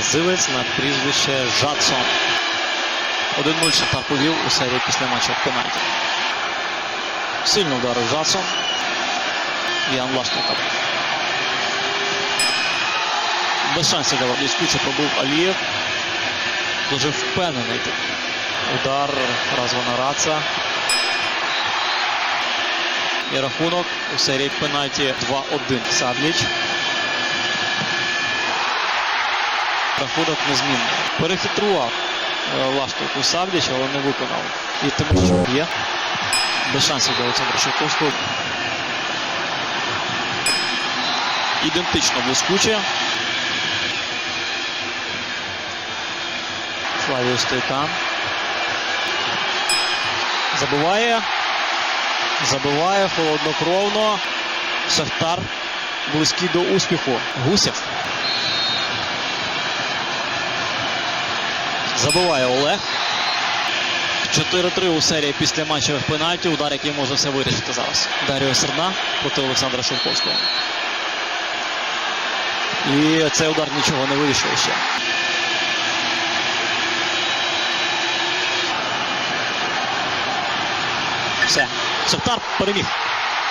бразилець на прізвище Жадсон. 1-0 Шахтар повів у серії після матчу в пенальті. Сильно вдарив Жадсон. Ян Лашников. Без шансів для блискуче пробув Алієв. Дуже впевнений. Удар Развана Раца. І рахунок у серії пенальті 2-1. Садліч. Рахунок незмінний. Перехитрував е, Лаштовку Савліч, але не виконав. І Тимощук є. Без шансів для Олександра Шевковського. Ідентично блискуче. Флавіо Стойкан. Забиває. Забиває холоднокровно. Шахтар близький до успіху. Гусєв. Забиває Олег. 4-3 у серії після матчевих пенальті. Удар, який може все вирішити зараз. Даріо Серна проти Олександра Шовковського. І цей удар нічого не вирішує ще. Все. Шахтар переміг.